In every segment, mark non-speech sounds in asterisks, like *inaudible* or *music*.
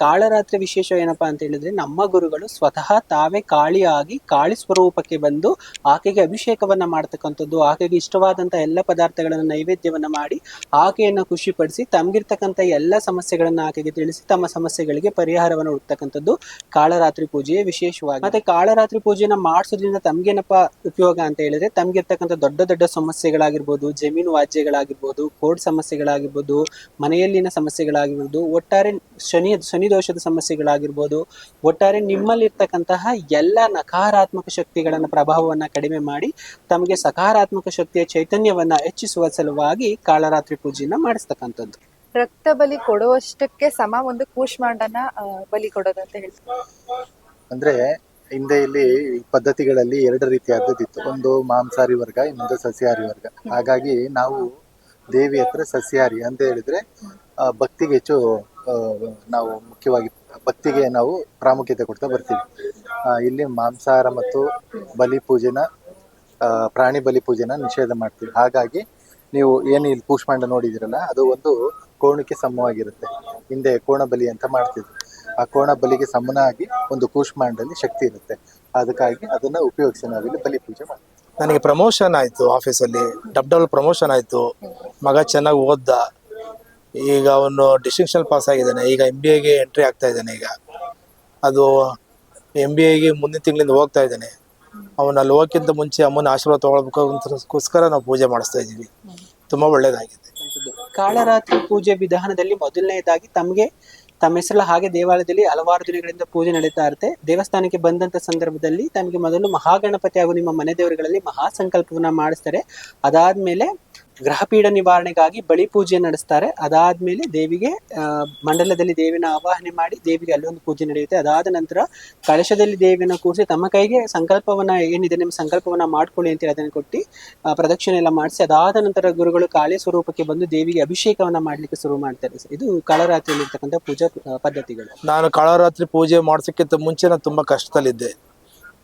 ಕಾಳರಾತ್ರಿ ವಿಶೇಷ ಏನಪ್ಪಾ ಅಂತ ಹೇಳಿದ್ರೆ ನಮ್ಮ ಗುರುಗಳು ಸ್ವತಃ ತಾವೇ ಕಾಳಿಯಾಗಿ ಕಾಳಿ ಸ್ವರೂಪಕ್ಕೆ ಬಂದು ಆಕೆಗೆ ಅಭಿಷೇಕವನ್ನ ಮಾಡ್ತಕ್ಕಂಥದ್ದು, ಆಕೆಗೆ ಇಷ್ಟವಾದಂತ ಎಲ್ಲ ಪದಾರ್ಥಗಳನ್ನ ನೈವೇದ್ಯವನ್ನ ಮಾಡಿ ಆಕೆಯನ್ನ ಖುಷಿಪಡಿಸಿ ತಮ್ಗಿರ್ತಕ್ಕಂಥ ಎಲ್ಲ ಸಮಸ್ಯೆಗಳನ್ನ ಆಕೆಗೆ ತಿಳಿಸಿ ತಮ್ಮ ಸಮಸ್ಯೆಗಳಿಗೆ ಪರಿಹಾರವನ್ನು ಹುಡುಕ್ತಕ್ಕಂಥದ್ದು ಕಾಳರಾತ್ರಿ ಪೂಜೆಯ ವಿಶೇಷವಾಗಿ. ಮತ್ತೆ ಕಾಳರಾತ್ರಿ ಪೂಜೆನ ಮಾಡಿಸೋದ್ರಿಂದ ತಮ್ಗೇನಪ್ಪ ಉಪಯೋಗ ಅಂತ ಹೇಳಿದ್ರೆ ತಮ್ಗಿರ್ತಕ್ಕಂಥ ದೊಡ್ಡ ದೊಡ್ಡ ಸಮಸ್ಯೆಗಳಾಗಿರ್ಬೋದು, ಜಮೀನು ವಾಜ್ಯಗಳಾಗಿರ್ಬೋದು ಕೋರ್ಟ್ ಸಮಸ್ಯೆಗಳಾಗಿರ್ಬೋದು, ಮನೆಯಲ್ಲಿನ ಸಮಸ್ಯೆಗಳಾಗಿರ್ಬೋದು, ಒಟ್ಟಾರೆ ಶನಿ ಶನಿ ದೋಷದ ಸಮಸ್ಯೆಗಳಾಗಿರ್ಬೋದು ಒಟ್ಟಾರೆ ನಿಮ್ಮಲ್ಲಿರ್ತಕ್ಕಂತಹ ಎಲ್ಲ ನಕಾರಾತ್ಮಕ ಶಕ್ತಿಗಳನ್ನು ಪ್ರಭಾವವನ್ನ ಕಡಿಮೆ ಮಾಡಿ ತಮಗೆ ಸಕಾರಾತ್ಮಕ ಶಕ್ತಿಯ ಚೈತನ್ಯವನ್ನ ಹೆಚ್ಚಿಸುವ ಸಲುವಾಗಿ ಕಾಳರಾತ್ರಿ ಪೂಜೆಯನ್ನು ಮಾಡಿಸ್ತಕ್ಕಂಥದ್ದು. ರಕ್ತ ಬಲಿ ಕೊಡುವಷ್ಟಕ್ಕೆ ಸಮ ಒಂದು ಕೂಷ್ಮಾಂಡನ ಆ, ಬಲಿ ಕೊಡೋದಂತ ಅಂತ ಹೇಳ್ತಾರೆ ಅಂದ್ರೆ ಹಿಂದೆ ಇಲ್ಲಿ ಪದ್ಧತಿಗಳಲ್ಲಿ ಎರಡು ರೀತಿಯಾದದ್ದಿತ್ತು ಒಂದು ಮಾಂಸಾಹಾರಿ ವರ್ಗ ಇನ್ನೊಂದು ಸಸ್ಯಾಹಾರಿ ವರ್ಗ. ಹಾಗಾಗಿ ನಾವು ದೇವಿ ಹತ್ರ ಸಸ್ಯಾಹಾರಿ ಅಂತ ಹೇಳಿದ್ರೆ ಆ, ಭಕ್ತಿಗೆ ಹೆಚ್ಚು ನಾವು ಮುಖ್ಯವಾಗಿ ಭಕ್ತಿಗೆ ನಾವು ಪ್ರಾಮುಖ್ಯತೆ ಕೊಡ್ತಾ ಬರ್ತೀವಿ. ಇಲ್ಲಿ ಮಾಂಸಾಹಾರ ಮತ್ತು ಬಲಿ ಪೂಜೆನ ಪ್ರಾಣಿ ಬಲಿ ಪೂಜೆನ ನಿಷೇಧ ಮಾಡ್ತೀವಿ. ಹಾಗಾಗಿ ನೀವು ಏನು ಇಲ್ಲಿ ಕೂಷ್ಮಾಂಡ ನೋಡಿದಿರಲ್ಲ, ಅದು ಒಂದು ಕೋಣಕ್ಕೆ ಸಮವಾಗಿರುತ್ತೆ. ಹಿಂದೆ ಕೋಣ ಬಲಿ ಅಂತ ಮಾಡ್ತಿದ್ರು. ಆ ಕೋಣ ಬಲಿಗೆ ಸಮನಾಗಿ ಒಂದು ಕೂಷ್ಮಾಂಡಲ್ಲಿ ಶಕ್ತಿ ಇರುತ್ತೆ. ಅದಕ್ಕಾಗಿ ಅದನ್ನ ಉಪಯೋಗಿಸಿ ನಾವಿಲ್ಲಿ ಬಲಿ ಪೂಜೆ ಮಾಡ್ತೀವಿ. ನನಗೆ ಪ್ರಮೋಷನ್ ಆಯಿತು ಆಫೀಸಲ್ಲಿ ಡಬ್ ಡಬಲ್ ಪ್ರಮೋಷನ್ ಆಯಿತು. ಮಗ ಚೆನ್ನಾಗಿ ಓದ್ದ. ಈಗ ಅವನು ಡಿಸ್ಟಿಂಕ್ಷನ್ ಪಾಸ್ ಆಗಿದ್ದಾನೆ. ಈಗ ಎಂ ಬಿ ಎಗೆ ಎಂಟ್ರಿ ಆಗ್ತಾ ಇದ್ದಾನೆ ಈಗ. ಅದು ಎಂ ಬಿ ಎಗೆ ಮುಂದಿನ ತಿಂಗಳಿಂದ ಹೋಗ್ತಾ ಇದ್ದಾನೆ. ಅವನ ಅಲ್ಲಿ ಹೋಗೋಕ್ಕಿಂತ ಮುಂಚೆ ಅಮ್ಮನ ಆಶೀರ್ವಾದ ತಗೊಳ್ಬೇಕೋಸ್ಕರ ನಾವು ಪೂಜೆ ಮಾಡಿಸ್ತಾ ಇದ್ದೀವಿ. ತುಂಬ ಒಳ್ಳೇದಾಗಿದೆ. ಕಾಳರಾತ್ರಿ ಪೂಜೆ ವಿಧಾನದಲ್ಲಿ ಮೊದಲನೇದಾಗಿ ತಮಗೆ ತಮ್ಮ ಹೆಸರಲ್ಲ ಹಾಗೆ ದೇವಾಲಯದಲ್ಲಿ ಹಲವಾರು ದಿನಗಳಿಂದ ಪೂಜೆ ನಡೀತಾ ಇರುತ್ತೆ. ದೇವಸ್ಥಾನಕ್ಕೆ ಬಂದಂತ ಸಂದರ್ಭದಲ್ಲಿ ತಮಗೆ ಮೊದಲು ಮಹಾಗಣಪತಿ ಹಾಗೂ ನಿಮ್ಮ ಮನೆ ದೇವರುಗಳಲ್ಲಿ ಮಹಾ ಸಂಕಲ್ಪವನ್ನ ಮಾಡಿಸ್ತಾರೆ. ಅದಾದ್ಮೇಲೆ ಗ್ರಹಪೀಡ ನಿವಾರಣೆಗಾಗಿ ಬಳಿ ಪೂಜೆ ನಡೆಸ್ತಾರೆ. ಅದಾದ್ಮೇಲೆ ದೇವಿಗೆ ಮಂಡಲದಲ್ಲಿ ದೇವಿನ ಆವಾಹನೆ ಮಾಡಿ ದೇವಿಗೆ ಅಲ್ಲೊಂದು ಪೂಜೆ ನಡೆಯುತ್ತೆ. ಅದಾದ ನಂತರ ಕಳಶದಲ್ಲಿ ದೇವಿನ ಕೂರಿಸಿ ತಮ್ಮ ಕೈಗೆ ಸಂಕಲ್ಪವನ್ನ, ಏನಿದೆ ನಿಮ್ಮ ಸಂಕಲ್ಪವನ್ನ ಮಾಡ್ಕೊಳ್ಳಿ ಅಂತೇಳಿ ಅದನ್ನು ಕೊಟ್ಟು ಪ್ರದಕ್ಷಿಣೆ ಎಲ್ಲ ಮಾಡಿಸಿ, ಅದಾದ ನಂತರ ಗುರುಗಳು ಕಾಳಿ ಸ್ವರೂಪಕ್ಕೆ ಬಂದು ದೇವಿಗೆ ಅಭಿಷೇಕವನ್ನ ಮಾಡ್ಲಿಕ್ಕೆ ಶುರು ಮಾಡ್ತಾರೆ. ಇದು ಕಳರಾತ್ರಿಯಲ್ಲಿ ಇರ್ತಕ್ಕಂಥ ಪೂಜಾ ಪದ್ಧತಿಗಳು. ನಾನು ಕಳರಾತ್ರಿ ಪೂಜೆ ಮಾಡ್ಸೋಕ್ಕಿಂತ ಮುಂಚೆ ನಾನು ತುಂಬಾ ಕಷ್ಟದಲ್ಲಿದ್ದೆ.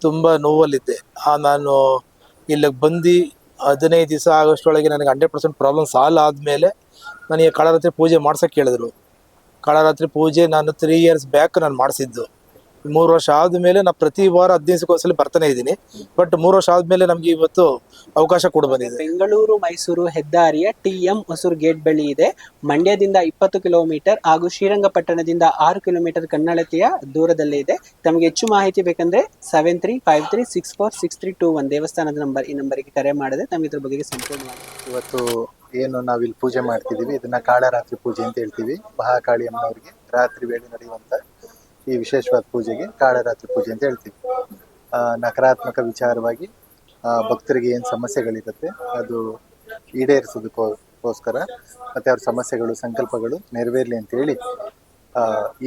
ತುಂಬಾ ನೋವಲ್ಲಿದ್ದೆ. ಆ, ನಾನು ಇಲ್ಲಿಗೆ ಬಂದು ಹದಿನೈದು ದಿವಸ ಆಗೋಷ್ಟರೊಳಗೆ ನನಗೆ ಹಂಡ್ರೆಡ್ ಪರ್ಸೆಂಟ್ ಪ್ರಾಬ್ಲಮ್ ಸಾಲ್ವ್ ಆದಮೇಲೆ ನನಗೆ ಕಾಳರಾತ್ರಿ ಪೂಜೆ ಮಾಡ್ಸೋಕ್ಕೆ ಹೇಳಿದ್ರು ಕಾಳರಾತ್ರಿ ಪೂಜೆ ನಾನು ತ್ರೀ ಇಯರ್ಸ್ ಬ್ಯಾಕ್ ನಾನು ಮಾಡಿಸಿದ್ದು. ಮೂರು ವರ್ಷ ಆದಮೇಲೆ ನಾ ಪ್ರತಿ ವಾರ ಹದಿನೈದು ದಿವಸಕ್ಕೊಂದ್ಸಲ ಬರ್ತಾನೆ ಇದ್ದೀನಿ. ಬಟ್ ಮೂರು ವರ್ಷ ಆದ್ಮೇಲೆ ನಮಗೆ ಇವತ್ತು ಅವಕಾಶ ಕೂಡ ಬಂದಿದೆ. ಬೆಂಗಳೂರು ಮೈಸೂರು ಹೆದ್ದಾರಿಯ ಟಿ ಎಂ ಹೊಸೂರು ಗೇಟ್ ಬಳಿ ಇದೆ. ಮಂಡ್ಯದಿಂದ ಇಪ್ಪತ್ತು ಕಿಲೋಮೀಟರ್ ಹಾಗೂ ಶ್ರೀರಂಗಪಟ್ಟಣದಿಂದ ಆರು ಕಿಲೋಮೀಟರ್ ಕನ್ನಡತೆಯ ದೂರದಲ್ಲೇ ಇದೆ. ತಮಗೆ ಹೆಚ್ಚು ಮಾಹಿತಿ ಬೇಕಂದ್ರೆ seven three five three six four six three two one ದೇವಸ್ಥಾನದ ನಂಬರ್ ಈ ನಂಬರಿಗೆ ಕರೆ ಮಾಡಿದ್ರೆ ನಮಗೆ ಇದ್ರ ಬಗ್ಗೆ ಸಂಪೂರ್ಣ ಇವತ್ತು ಏನು ನಾವಿಲ್ಲಿ ಪೂಜೆ ಮಾಡ್ತಿದೀವಿ. ಇದನ್ನ ಕಾಳರಾತ್ರಿ ಪೂಜೆ ಅಂತ ಹೇಳ್ತೀವಿ. ಮಹಾಕಾಳಿ ಅಮ್ಮನವರಿಗೆ ರಾತ್ರಿ ವೇಳೆ ನಡೆಯುವಂತ ಈ ವಿಶೇಷವಾದ ಪೂಜೆಗೆ ಕಾಳರಾತ್ರಿ ಪೂಜೆ ಅಂತ ಹೇಳ್ತೀವಿ. ನಕಾರಾತ್ಮಕ ವಿಚಾರವಾಗಿ ಭಕ್ತರಿಗೆ ಏನು ಸಮಸ್ಯೆಗಳಿರುತ್ತೆ, ಅದು ಈಡೇರಿಸೋದಕ್ಕೋಸ್ಕರ ಮತ್ತು ಅವ್ರ ಸಮಸ್ಯೆಗಳು, ಸಂಕಲ್ಪಗಳು ನೆರವೇರಲಿ ಅಂತೇಳಿ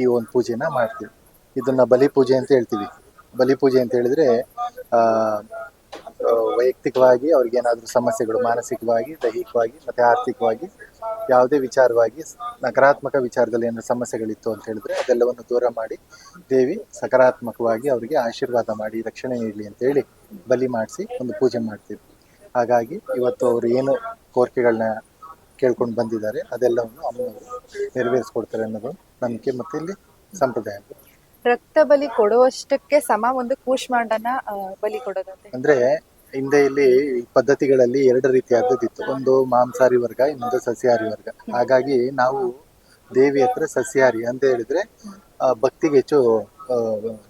ಈ ಒಂದು ಪೂಜೆನ ಮಾಡ್ತೀವಿ. ಇದನ್ನು ಬಲಿ ಪೂಜೆ ಅಂತ ಹೇಳ್ತೀವಿ. ಬಲಿ ಪೂಜೆ ಅಂತ ಹೇಳಿದ್ರೆ ವೈಯಕ್ತಿಕವಾಗಿ ಅವ್ರಿಗೇನಾದರೂ ಸಮಸ್ಯೆಗಳು, ಮಾನಸಿಕವಾಗಿ, ದೈಹಿಕವಾಗಿ ಮತ್ತು ಆರ್ಥಿಕವಾಗಿ ಯಾವುದೇ ವಿಚಾರವಾಗಿ ನಕಾರಾತ್ಮಕ ವಿಚಾರದಲ್ಲಿ ಏನಾದ್ರು ಸಮಸ್ಯೆಗಳಿತ್ತು ಅಂತ ಹೇಳಿದ್ರೆ ಅದೆಲ್ಲವನ್ನು ದೂರ ಮಾಡಿ ದೇವಿ ಸಕಾರಾತ್ಮಕವಾಗಿ ಅವರಿಗೆ ಆಶೀರ್ವಾದ ಮಾಡಿ ರಕ್ಷಣೆ ನೀಡಲಿ ಅಂತ ಹೇಳಿ ಬಲಿ ಮಾಡಿಸಿ ಒಂದು ಪೂಜೆ ಮಾಡ್ತೀವಿ. ಹಾಗಾಗಿ ಇವತ್ತು ಅವರು ಏನು ಕೋರಿಕೆಗಳನ್ನ ಕೇಳ್ಕೊಂಡು ಬಂದಿದ್ದಾರೆ ಅದೆಲ್ಲವನ್ನು ಅಮ್ಮನವರು ನೆರವೇರಿಸ್ಕೊಡ್ತಾರೆ ಅನ್ನೋದು ನಂಬಿಕೆ ಮತ್ತೆ ಇಲ್ಲಿ ಸಂಪ್ರದಾಯ. ರಕ್ತ ಬಲಿ ಕೊಡುವಷ್ಟಕ್ಕೆ ಸಮ ಒಂದು ಕೂಷ್ಮಾಂಡನ ಆ, ಬಲಿ ಕೊಡೋದಂತೆ. ಅಂದ್ರೆ ಹಿಂದೆ ಇಲ್ಲಿ ಪದ್ಧತಿಗಳಲ್ಲಿ ಎರಡು ರೀತಿಯಾದದ್ದಿತ್ತು ಒಂದು ಮಾಂಸಾಹಾರಿ ವರ್ಗ, ಇನ್ನೊಂದು ಸಸ್ಯಾಹಾರಿ ವರ್ಗ. ಹಾಗಾಗಿ ನಾವು ದೇವಿ ಹತ್ರ ಸಸ್ಯಾಹಾರಿ ಅಂತ ಹೇಳಿದ್ರೆ ಭಕ್ತಿಗೆ ಹೆಚ್ಚು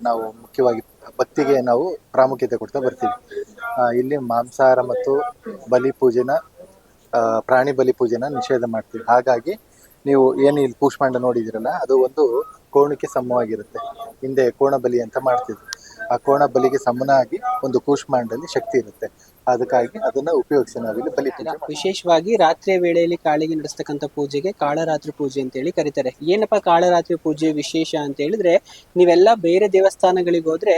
ನಾವು ಮುಖ್ಯವಾಗಿ ಭಕ್ತಿಗೆ ನಾವು ಪ್ರಾಮುಖ್ಯತೆ ಕೊಡ್ತಾ ಬರ್ತೀವಿ. ಇಲ್ಲಿ ಮಾಂಸಾಹಾರ ಮತ್ತು ಬಲಿ ಪೂಜೆನ ಪ್ರಾಣಿ ಬಲಿ ಪೂಜೆನ ನಿಷೇಧ ಮಾಡ್ತೀವಿ. ಹಾಗಾಗಿ ನೀವು ಏನು ಇಲ್ಲಿ ಕೂಷ್ಮಾಂಡ ನೋಡಿದಿರಲ್ಲ, ಅದು ಒಂದು ಕೋಣಕ್ಕೆ ಸಮವಾಗಿರುತ್ತೆ. ಹಿಂದೆ ಕೋಣ ಬಲಿ ಅಂತ ಮಾಡ್ತಿದ್ರು. ಆ ಕೋಣ ಬಲಿಗೆ ಸಮನಾಗಿ ಒಂದು ಕೂಷ್ಮಾಂಡಲ್ಲಿ ಶಕ್ತಿ ಇರುತ್ತೆ ಅದಕ್ಕಾಗಿ ಅದನ್ನ ಉಪಯೋಗಿಸಿ ನಾವಿಲ್ಲಿ ಬಲಿ. ವಿಶೇಷವಾಗಿ ರಾತ್ರಿಯ ವೇಳೆಯಲ್ಲಿ ಕಾಳಿಗೆ ನಡೆಸ್ತಕ್ಕಂಥ ಪೂಜೆಗೆ ಕಾಳರಾತ್ರಿ ಪೂಜೆ ಅಂತ ಹೇಳಿ ಕರೀತಾರೆ ಏನಪ್ಪಾ ಕಾಳರಾತ್ರಿ ಪೂಜೆ ವಿಶೇಷ ಅಂತ ಹೇಳಿದ್ರೆ, ನೀವೆಲ್ಲ ಬೇರೆ ದೇವಸ್ಥಾನಗಳಿಗೆ ಹೋದ್ರೆ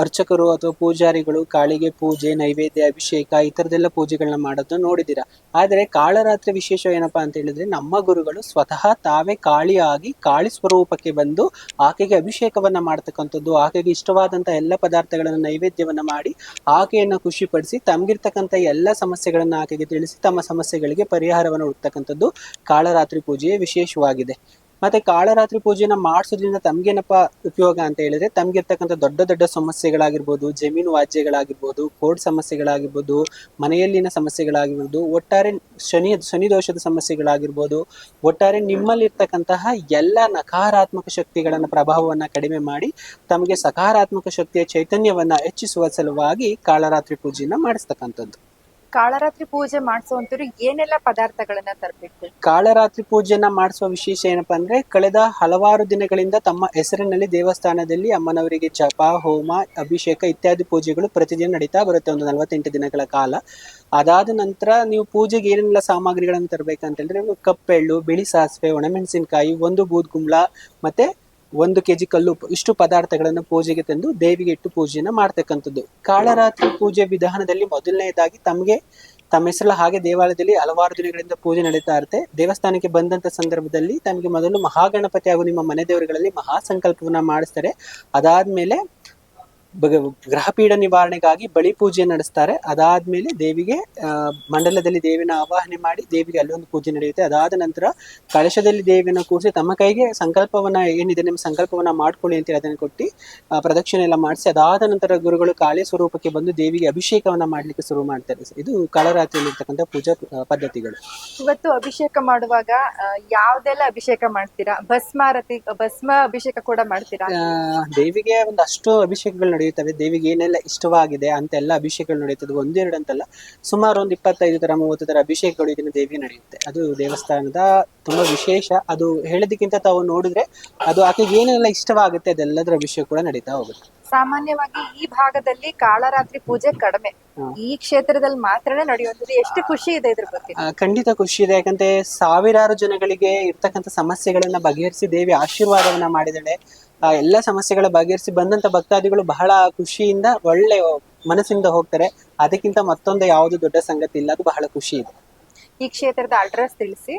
ಅರ್ಚಕರು ಅಥವಾ ಪೂಜಾರಿಗಳು ಕಾಳಿಗೆ ಪೂಜೆ, ನೈವೇದ್ಯ, ಅಭಿಷೇಕ ಈ ಥರದ್ದೆಲ್ಲ ಪೂಜೆಗಳನ್ನ ಮಾಡೋದನ್ನ ನೋಡಿದ್ದೀರಾ? ಆದರೆ ಕಾಳರಾತ್ರಿ ವಿಶೇಷ ಏನಪ್ಪಾ ಅಂತ ಹೇಳಿದ್ರೆ ನಮ್ಮ ಗುರುಗಳು ಸ್ವತಃ ತಾವೇ ಕಾಳಿಯಾಗಿ ಕಾಳಿ ಸ್ವರೂಪಕ್ಕೆ ಬಂದು ಆಕೆಗೆ ಅಭಿಷೇಕವನ್ನ ಮಾಡ್ತಕ್ಕಂಥದ್ದು, ಆಕೆಗೆ ಇಷ್ಟವಾದಂತ ಎಲ್ಲ ಪದಾರ್ಥಗಳನ್ನ ನೈವೇದ್ಯವನ್ನ ಮಾಡಿ ಆಕೆಯನ್ನು ಖುಷಿಪಡಿಸಿ ತಮ್ಗಿರ್ತಕ್ಕಂಥ ಎಲ್ಲ ಸಮಸ್ಯೆಗಳನ್ನ ಆಕೆಗೆ ತಿಳಿಸಿ ತಮ್ಮ ಸಮಸ್ಯೆಗಳಿಗೆ ಪರಿಹಾರವನ್ನು ಹುಡುಕ್ತಕ್ಕಂಥದ್ದು ಕಾಳರಾತ್ರಿ ಪೂಜೆಯ ವಿಶೇಷವಾಗಿದೆ. ಮತ್ತೆ ಕಾಳರಾತ್ರಿ ಪೂಜೆನ ಮಾಡಿಸೋದ್ರಿಂದ ತಮ್ಗೇನಪ್ಪ ಉಪಯೋಗ ಅಂತ ಹೇಳಿದ್ರೆ, ತಮ್ಗಿರ್ತಕ್ಕಂಥ ದೊಡ್ಡ ದೊಡ್ಡ ಸಮಸ್ಯೆಗಳಾಗಿರ್ಬೋದು, ಜಮೀನು ವಾಜ್ಯಗಳಾಗಿರ್ಬೋದು, ಕೋರ್ಟ್ ಸಮಸ್ಯೆಗಳಾಗಿರ್ಬೋದು, ಮನೆಯಲ್ಲಿನ ಸಮಸ್ಯೆಗಳಾಗಿರ್ಬೋದು, ಒಟ್ಟಾರೆ ಶನಿ ಶನಿ ದೋಷದ ಸಮಸ್ಯೆಗಳಾಗಿರ್ಬೋದು, ಒಟ್ಟಾರೆ ನಿಮ್ಮಲ್ಲಿರ್ತಕ್ಕಂತಹ ಎಲ್ಲ ನಕಾರಾತ್ಮಕ ಶಕ್ತಿಗಳನ್ನ ಪ್ರಭಾವವನ್ನ ಕಡಿಮೆ ಮಾಡಿ ತಮಗೆ ಸಕಾರಾತ್ಮಕ ಶಕ್ತಿಯ ಚೈತನ್ಯವನ್ನ ಹೆಚ್ಚಿಸುವ ಸಲುವಾಗಿ ಕಾಳರಾತ್ರಿ ಪೂಜೆನ ಮಾಡಿಸ್ತಕ್ಕಂಥದ್ದು. ಕಾಳರಾತ್ರಿ ಪೂಜೆ ಮಾಡಿಸುವಂತವ್ರು ಏನೆಲ್ಲ ಪದಾರ್ಥಗಳನ್ನ ತರಬೇಕು? ಕಾಳರಾತ್ರಿ ಪೂಜೆಯನ್ನ ಮಾಡಿಸುವ ವಿಶೇಷ ಏನಪ್ಪಾ ಅಂದ್ರೆ, ಕಳೆದ ಹಲವಾರು ದಿನಗಳಿಂದ ತಮ್ಮ ಹೆಸರಿನಲ್ಲಿ ದೇವಸ್ಥಾನದಲ್ಲಿ ಅಮ್ಮನವರಿಗೆ ಜಪ, ಹೋಮ, ಅಭಿಷೇಕ ಇತ್ಯಾದಿ ಪೂಜೆಗಳು ಪ್ರತಿದಿನ ನಡೀತಾ ಬರುತ್ತೆ ಒಂದು ನಲವತ್ತೆಂಟು ದಿನಗಳ ಕಾಲ. ಅದಾದ ನಂತರ ನೀವು ಪೂಜೆಗೆ ಏನೆಲ್ಲ ಸಾಮಗ್ರಿಗಳನ್ನು ತರಬೇಕಂತ ಕಪ್ಪೆಳ್ಳು, ಬಿಳಿ ಸಾಸಿವೆ, ಒಣಮೆಣಸಿನಕಾಯಿ, ಒಂದು ಬೂದ್ ಕುಂಬಳ, ಮತ್ತೆ ಒಂದು ಕೆಜಿ ಕಲ್ಲು ಇಷ್ಟು ಪದಾರ್ಥಗಳನ್ನು ಪೂಜೆಗೆ ತಂದು ದೇವಿಗೆ ಇಟ್ಟು ಪೂಜೆಯನ್ನ ಮಾಡ್ತಕ್ಕಂಥದ್ದು. ಕಾಳರಾತ್ರಿ ಪೂಜೆ ವಿಧಾನದಲ್ಲಿ ಮೊದಲನೆಯದಾಗಿ ತಮಗೆ, ತಮ್ಮ ಹೆಸರಲ್ಲ, ಹಾಗೆ ದೇವಾಲಯದಲ್ಲಿ ಹಲವಾರು ದಿನಗಳಿಂದ ಪೂಜೆ ನಡೀತಾ ಇರುತ್ತೆ. ದೇವಸ್ಥಾನಕ್ಕೆ ಬಂದಂತ ಸಂದರ್ಭದಲ್ಲಿ ತಮಗೆ ಮೊದಲು ಮಹಾಗಣಪತಿ ಹಾಗೂ ನಿಮ್ಮ ಮನೆ ದೇವರುಗಳಲ್ಲಿ ಮಹಾ ಸಂಕಲ್ಪವನ್ನ ಮಾಡಿಸ್ತಾರೆ. ಅದಾದ್ಮೇಲೆ ಬಗ- ಗ್ರಹಪೀಡ ನಿವಾರಣೆಗಾಗಿ ಬಳಿ ಪೂಜೆ ನಡೆಸ್ತಾರೆ. ಅದಾದ್ಮೇಲೆ ದೇವಿಗೆ ಮಂಡಲದಲ್ಲಿ ದೇವಿನ ಆವಾಹನೆ ಮಾಡಿ ದೇವಿಗೆ ಅಲ್ಲೊಂದು ಪೂಜೆ ನಡೆಯುತ್ತೆ. ಅದಾದ ನಂತರ ಕಳಶದಲ್ಲಿ ದೇವಿಯನ್ನು ಕೂರಿಸಿ ತಮ್ಮ ಕೈಗೆ ಸಂಕಲ್ಪವನ್ನ ಏನಿದೆ ನಿಮ್ಮ ಸಂಕಲ್ಪವನ್ನ ಮಾಡ್ಕೊಳ್ಳಿ ಅಂತೇಳಿ ಅದನ್ನು ಕೊಟ್ಟು ಪ್ರದಕ್ಷಿಣೆ ಎಲ್ಲ ಮಾಡಿಸಿ ಅದಾದ ನಂತರ ಗುರುಗಳು ಕಾಳಿ ಸ್ವರೂಪಕ್ಕೆ ಬಂದು ದೇವಿಗೆ ಅಭಿಷೇಕವನ್ನ ಮಾಡ್ಲಿಕ್ಕೆ ಶುರು ಮಾಡ್ತಾರೆ. ಇದು ಕಾಳರಾತ್ರಿಯಲ್ಲಿ ಇರ್ತಕ್ಕಂಥ ಪೂಜಾ ಪದ್ಧತಿಗಳು. ಇವತ್ತು ಅಭಿಷೇಕ ಮಾಡುವಾಗ ಯಾವ್ದೆಲ್ಲ ಅಭಿಷೇಕ ಮಾಡ್ತೀರಾ? ಭಸ್ಮಾರತಿ ಭಸ್ಮ ಅಭಿಷೇಕ ಕೂಡ ಮಾಡ್ತೀರಾ? ದೇವಿಗೆ ದೇವಿಗೆ ಒಂದಷ್ಟು ಅಭಿಷೇಕಗಳು ನಡೆಯುತ್ತವೆ. ದೇವಿಗೆ ಏನೆಲ್ಲ ಇಷ್ಟವಾಗಿದೆ ಅಂತೆಲ್ಲ ಅಭಿಷೇಕಗಳು ನಡೆಯುತ್ತದೆ ಒಂದೆರಡು ಅಂತಲ್ಲ ಸುಮಾರು ಒಂದು ಇಪ್ಪತ್ತೈದು ತರ ಮೂವತ್ತು ತರ ಅಭಿಷೇಕಗಳು ಇದನ್ನು ದೇವಿ ನಡೆಯುತ್ತೆ. ಅದು ದೇವಸ್ಥಾನದ ತುಂಬಾ ವಿಶೇಷ. ಅದು ಹೇಳೋದಕ್ಕಿಂತ ತಾವು ನೋಡಿದ್ರೆ ಅದು ಆಕೆಗೆ ಏನೆಲ್ಲ ಇಷ್ಟವಾಗುತ್ತೆ ಅದೆಲ್ಲದರ ಅಭಿಷೇಕ ಕೂಡ ನಡೀತಾ ಹೋಗುತ್ತೆ. ಸಾಮಾನ್ಯವಾಗಿ ಈ ಭಾಗದಲ್ಲಿ ಕಾಳರಾತ್ರಿ ಪೂಜೆ ಕಡಿಮೆ. ಈ ಕ್ಷೇತ್ರದಲ್ಲಿ ಮಾತ್ರನೇ ನಡೆಯುವಂಥದ್ದು. ಎಷ್ಟು ಖುಷಿ ಇದೆ ಇದ್ರ ಬಗ್ಗೆ? ಖಂಡಿತ ಖುಷಿ ಇದೆ. ಯಾಕಂದ್ರೆ ಸಾವಿರಾರು ಜನಗಳಿಗೆ ಇರ್ತಕ್ಕಂಥ ಸಮಸ್ಯೆಗಳನ್ನ ಬಗೆಹರಿಸಿ ದೇವಿ ಆಶೀರ್ವಾದವನ್ನ ಮಾಡಿದಾಳೆ ಆ ಎಲ್ಲ ಸಮಸ್ಯೆಗಳ ಬಗೆಹರಿಸಿ ಬಂದಂತ ಭಕ್ತಾದಿಗಳು ಬಹಳ ಖುಷಿಯಿಂದ ಒಳ್ಳೆ ಮನಸ್ಸಿಂದ ಹೋಗ್ತಾರೆ. ಅದಕ್ಕಿಂತ ಮತ್ತೊಂದು ಯಾವುದು ದೊಡ್ಡ ಸಂಗತಿ ಇಲ್ಲ, ಅದು ಬಹಳ ಖುಷಿ ಇದೆ. ಈ ಕ್ಷೇತ್ರದ ಅಡ್ರೆಸ್ ತಿಳಿಸಿ.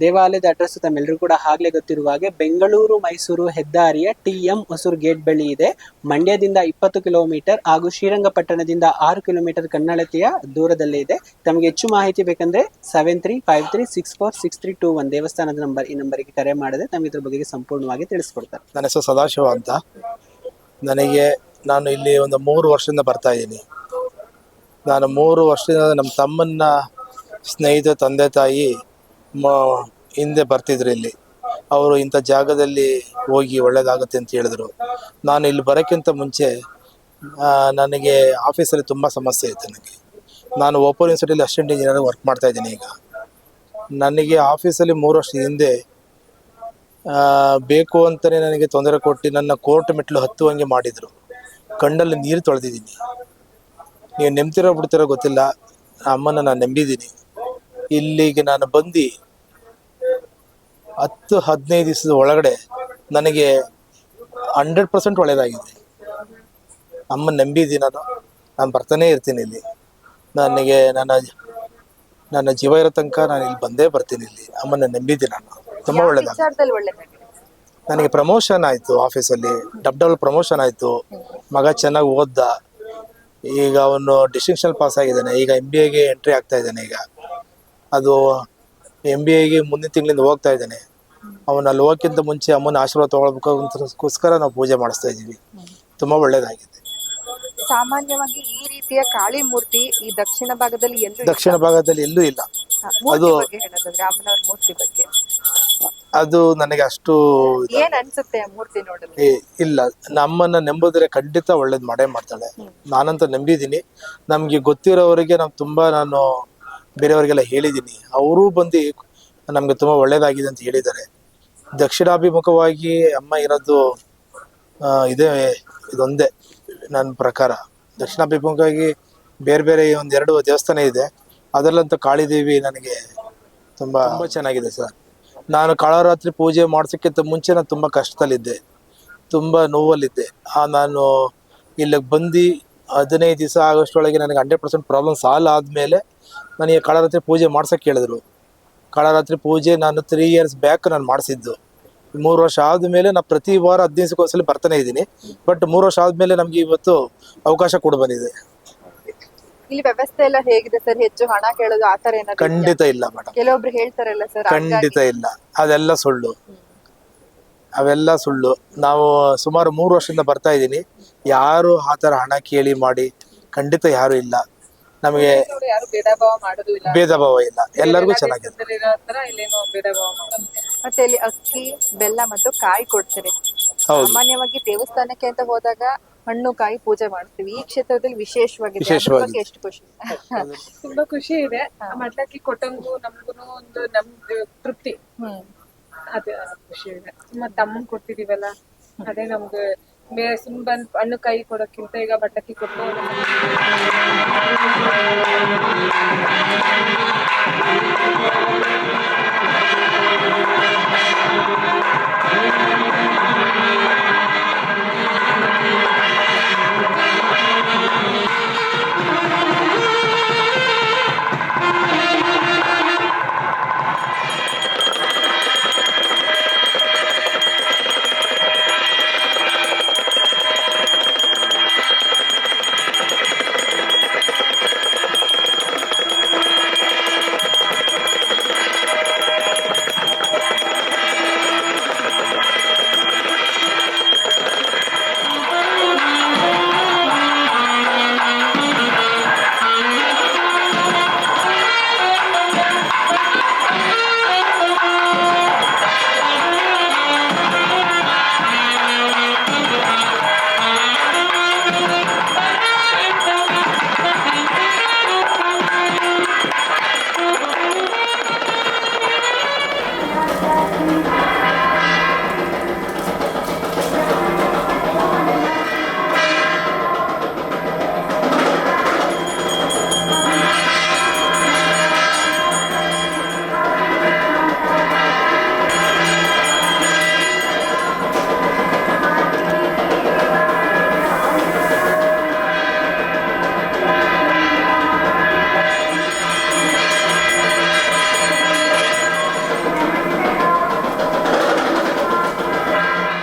ದೇವಾಲಯದ ಅಡ್ರೆಸ್ ತಮ್ಮೆಲ್ಲರೂ ಕೂಡ ಆಗ್ಲೇ ಗೊತ್ತಿರುವ ಹಾಗೆ ಬೆಂಗಳೂರು, ಮೈಸೂರು, ಹೆದ್ದಾರಿಯ ಟಿ ಎಂ ಹೊಸೂರು ಗೇಟ್ ಬಳಿ ಇದೆ. ಮಂಡ್ಯದಿಂದ ಇಪ್ಪತ್ತು ಕಿಲೋಮೀಟರ್ ಹಾಗೂ ಶ್ರೀರಂಗಪಟ್ಟಣದಿಂದ ಆರು ಕಿಲೋಮೀಟರ್ ಕನ್ನಡತೆಯ ದೂರದಲ್ಲೇ ಇದೆ. ತಮಗೆ ಹೆಚ್ಚು ಮಾಹಿತಿ ಬೇಕಂದ್ರೆ seven three five three six four six three two one ದೇವಸ್ಥಾನದ ನಂಬರ್, ಈ ನಂಬರಿಗೆ ಕರೆ ಮಾಡಿದ್ರೆ ತಮಗೆ ಇದ್ರ ಬಗ್ಗೆ ಸಂಪೂರ್ಣವಾಗಿ ತಿಳಿಸ್ಕೊಡ್ತಾರೆ. ನನ್ನ ಹೆಸರು ಸದಾಶಿವ ಅಂತ. ನನಗೆ ನಾನು ಇಲ್ಲಿ ಒಂದು ಮೂರು ವರ್ಷದಿಂದ ಬರ್ತಾ ಇದ್ದೀನಿ. ನಾನು ಮೂರು ವರ್ಷದಿಂದ ನಮ್ಮ ತಮ್ಮನ್ನ ಸ್ನೇಹಿತ, ತಂದೆ, ತಾಯಿ ಹಿಂದೆ ಬರ್ತಿದ್ರು ಇಲ್ಲಿ. ಅವರು ಇಂಥ ಜಾಗದಲ್ಲಿ ಹೋಗಿ ಒಳ್ಳೇದಾಗುತ್ತೆ ಅಂತ ಹೇಳಿದ್ರು. ನಾನು ಇಲ್ಲಿ ಬರೋಕ್ಕಿಂತ ಮುಂಚೆ ನನಗೆ ಆಫೀಸಲ್ಲಿ ತುಂಬ ಸಮಸ್ಯೆ ಇತ್ತು ನನಗೆ. ನಾನು ಓಪನ್ ಯೂನಿವರ್ಸಿಟಿಯಲ್ಲಿ ಅಸಿಸ್ಟೆಂಟ್ ಇಂಜಿನಿಯರ್ ವರ್ಕ್ ಮಾಡ್ತಾ ಇದ್ದೀನಿ ಈಗ. ನನಗೆ ಆಫೀಸಲ್ಲಿ ಮೂರು ವರ್ಷದ ಹಿಂದೆ ಬೇಕು ಅಂತಲೇ ನನಗೆ ತೊಂದರೆ ಕೊಟ್ಟು ನನ್ನ ಕೋರ್ಟ್ ಮೆಟ್ಲು ಹತ್ತುವಂಗೆ ಮಾಡಿದರು. ಕಣ್ಣಲ್ಲಿ ನೀರು ತೊಳೆದಿದ್ದೀನಿ. ನೀವು ನೆಮ್ತಿರೋ ಬಿಡ್ತಿರೋ ಗೊತ್ತಿಲ್ಲ. ಅಮ್ಮನ ನಾನು ನಂಬಿದ್ದೀನಿ. ಇಲ್ಲಿಗೆ ನಾನು ಬಂದು ಹತ್ತು ಹದಿನೈದು ದಿವಸದ ಒಳಗಡೆ ನನಗೆ ಹಂಡ್ರೆಡ್ ಪರ್ಸೆಂಟ್ ಒಳ್ಳೆಯದಾಗಿದೆ ಅಮ್ಮ ನಂಬಿದ್ದೀನಿ ನಾನು. ನಾನು ಬರ್ತಾನೆ ಇರ್ತೀನಿ ಇಲ್ಲಿ. ನನಗೆ ನನ್ನ ನನ್ನ ಜೀವ ಇರೋ ತನಕ ನಾನು ಇಲ್ಲಿ ಬಂದೇ ಬರ್ತೀನಿ ಇಲ್ಲಿ. ಅಮ್ಮನ ನಂಬಿದ್ದೀನಿ ನಾನು. ತುಂಬ ಯಾವ ಒಳ್ಳೆಯದಾಗ ವಿಚಾರದಲ್ಲಿ ಒಳ್ಳೇದಾಗಿದೆ? ನನಗೆ ಪ್ರಮೋಷನ್ ಆಯಿತು ಆಫೀಸಲ್ಲಿ ಡಬ್ ಡಬಲ್ ಪ್ರಮೋಷನ್ ಆಯಿತು. ಮಗ ಚೆನ್ನಾಗಿ ಓದ್ದ. ಈಗ ಅವನು ಡಿಸ್ಟಿಂಕ್ಷನ್ ಪಾಸ್ ಆಗಿದ್ದಾನೆ. ಈಗ ಎಂ ಬಿ ಎಗೆ ಎಂಟ್ರಿ ಆಗ್ತಾ ಇದ್ದಾನೆ ಈಗ. ಅದು ಎಂ ಬಿ ಐಗೆ ಮುಂದಿನ ತಿಂಗಳಿಂದ ಹೋಗ್ತಾ ಇದ್ದಾನೆ. ಅವನ ಅಲ್ಲಿ ಹೋಗೋಕ್ಕಿಂತ ಮುಂಚೆ ಅಮ್ಮನ ಆಶೀರ್ವಾದ ತೊಗೊಳ್ಬೇಕು ಅಂತಕ್ಕೋಸ್ಕರ ನಾವು ಪೂಜೆ ಮಾಡಿಸ್ತಾ ಇದ್ದೀವಿ. ತುಂಬಾ ಒಳ್ಳೇದಾಗಿದೆ. ಸಾಮಾನ್ಯವಾಗಿ ಈ ರೀತಿಯ ಕಾಳಿ ಮೂರ್ತಿ ಈ ದಕ್ಷಿಣ ಭಾಗದಲ್ಲಿ ಎಲ್ಲೂ ದಕ್ಷಿಣ ಭಾಗದಲ್ಲಿ ಎಲ್ಲೂ ಇಲ್ಲ. ಅದು- ಹೇಳೋದಾದ್ರೆ ಅಮ್ಮನವ್ರ ಮೂರ್ತಿ ಬಗ್ಗೆ. ಅದು ನನಗೆ ಅಷ್ಟು ಏನ್ ಅನ್ಸುತ್ತೆ ಆ ಮೂರ್ತಿ ನೋಡಲು? ಏ, ಇಲ್ಲ. ನಮ್ಮನ್ನ ನಂಬಿದ್ರೆ ಖಂಡಿತ ಒಳ್ಳೇದ್ ಮಾಡೇ ಮಾಡ್ತಾಳೆ. ನಾನಂತೂ ನಂಬಿದ್ದೀನಿ. ನಮ್ಗೆ ಗೊತ್ತಿರೋವರಿಗೆ ನಾವು ತುಂಬಾ ನಾನು ಬೇರೆಯವರಿಗೆಲ್ಲ ಹೇಳಿದ್ದೀನಿ. ಅವರೂ ಬಂದು ನಮಗೆ ತುಂಬಾ ಒಳ್ಳೆಯದಾಗಿದೆ ಅಂತ ಹೇಳಿದ್ದಾರೆ. ದಕ್ಷಿಣಾಭಿಮುಖವಾಗಿ ಅಮ್ಮ ಇರೋದು ಇದೇ ಇದೊಂದೇ ನನ್ನ ಪ್ರಕಾರ. ದಕ್ಷಿಣಾಭಿಮುಖವಾಗಿ ಬೇರೆ ಬೇರೆ ಒಂದೆರಡು ದೇವಸ್ಥಾನ ಇದೆ. ಅದರಲ್ಲಂತೂ ಕಾಳಿದೇವಿ ನನಗೆ ತುಂಬಾ ತುಂಬಾ ಚೆನ್ನಾಗಿದೆ ಸರ್. ನಾನು ಕಾಳರಾತ್ರಿ ಪೂಜೆ ಮಾಡ್ಸೋಕ್ಕಿಂತ ಮುಂಚೆ ನಾನು ತುಂಬ ಕಷ್ಟದಲ್ಲಿದ್ದೆ. ತುಂಬ ನೋವಲ್ಲಿದ್ದೆ. ಆ ನಾನು ಇಲ್ಲಿಗೆ ಬಂದು ಹದಿನೈದು ದಿವಸ ಆಗೋಷ್ಟರೊಳಗೆ ನನಗೆ ಹಂಡ್ರೆಡ್ ಪರ್ಸೆಂಟ್ ಪ್ರಾಬ್ಲಮ್ ಸಾಲ್ವ್ ಆದಮೇಲೆ ನನಗೆ ಕಾಳರಾತ್ರಿ ಪೂಜೆ ಮಾಡ್ಸೋಕ್ಕೆ ಕೇಳಿದ್ರು. ಕಾಳರಾತ್ರಿ ಪೂಜೆ ನಾನು ತ್ರೀ ಇಯರ್ಸ್ ಬ್ಯಾಕ್ ನಾನು ಮಾಡಿಸಿದ್ದು. ಮೂರು ವರ್ಷ ಆದಮೇಲೆ ನಾನು ಪ್ರತಿ ವಾರ ಹದಿನೈದು ದಿವಸಕ್ಕೊಂದ್ಸಲಿ ಬರ್ತಾನೆ ಇದ್ದೀನಿ. ಬಟ್ ಮೂರು ವರ್ಷ ಆದಮೇಲೆ ನಮಗೆ ಇವತ್ತು ಅವಕಾಶ ಕೂಡ ಬಂದಿದೆ. ಇಲ್ಲಿ ವ್ಯವಸ್ಥೆ ಎಲ್ಲ ಹೇಗಿದೆ ಸರ್? ಹೆಚ್ಚು ಹಣ ಕೇಳೋದು ಆತರ ಏನಾದ್ರು ಖಂಡಿತ ಇಲ್ಲ ಮೇಡಮ್ ಕೆಲವೊಬ್ರು ಹೇಳ್ತಾರಲ್ಲ ಸರ್ ಖಂಡಿತ ಇಲ್ಲ. ಅದೆಲ್ಲ ಸುಳ್ಳು. ಅವೆಲ್ಲ ಸುಳ್ಳು. ನಾವು ಸುಮಾರು ಮೂರು ವರ್ಷದಿಂದ ಬರ್ತಾ ಇದ್ದೀನಿ. ಯಾರು ಆ ಥರ ಹಣ ಕೇಳಿ ಮಾಡಿ ಖಂಡಿತ ಯಾರು ಇಲ್ಲ. ನಮಗೆ ಯಾರು ಭೇದ ಭಾವ ಇಲ್ಲ. ಎಲ್ಲರಿಗೂ ಚೆನ್ನಾಗಿದೆ. ಮತ್ತೆ ಇಲ್ಲಿ ಅಕ್ಕಿ ಬೆಲ್ಲ ಮತ್ತು ಕಾಯಿ ಕೊಡ್ತಾರೆ. ಹೌದು. ಸಾಮಾನ್ಯವಾಗಿ ದೇವಸ್ಥಾನಕ್ಕೆ ಅಂತ ಹೋದಾಗ ಹಣ್ಣು ಕಾಯಿ ಪೂಜೆ ಮಾಡ್ತೀವಿ ಈ ಕ್ಷೇತ್ರದಲ್ಲಿ ವಿಶೇಷವಾಗಿದೆ. ಅದ್ರ ಬಗ್ಗೆ ಎಷ್ಟು ಖುಷಿ. *laughs* ತುಂಬಾ ಖುಷಿ ಇದೆ. ಮಟ್ಲಕ್ಕಿ ಕೊಟ್ಟಂಗು ನಮ್ಗು ಒಂದು ನಮ್ದು ತೃಪ್ತಿ. ಹ್ಮ್. ಅದ ಖುಷಿ ಇದೆ. ತುಂಬಾ ತಮ್ಮ ಕೊಡ್ತಿದೀವಲ್ಲ. ಅದೇ ನಮ್ಗೆ ಬೇ ಸುಮ್ ಹಣ್ಣು ಕೈ ಕೊಡೋಕ್ಕಿಂತ ಈಗ ಬಟ್ಟಕ್ಕಿ ಕೊಟ್ಟು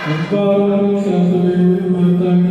അക്ബാറും ശാസ്ത്രവേദവും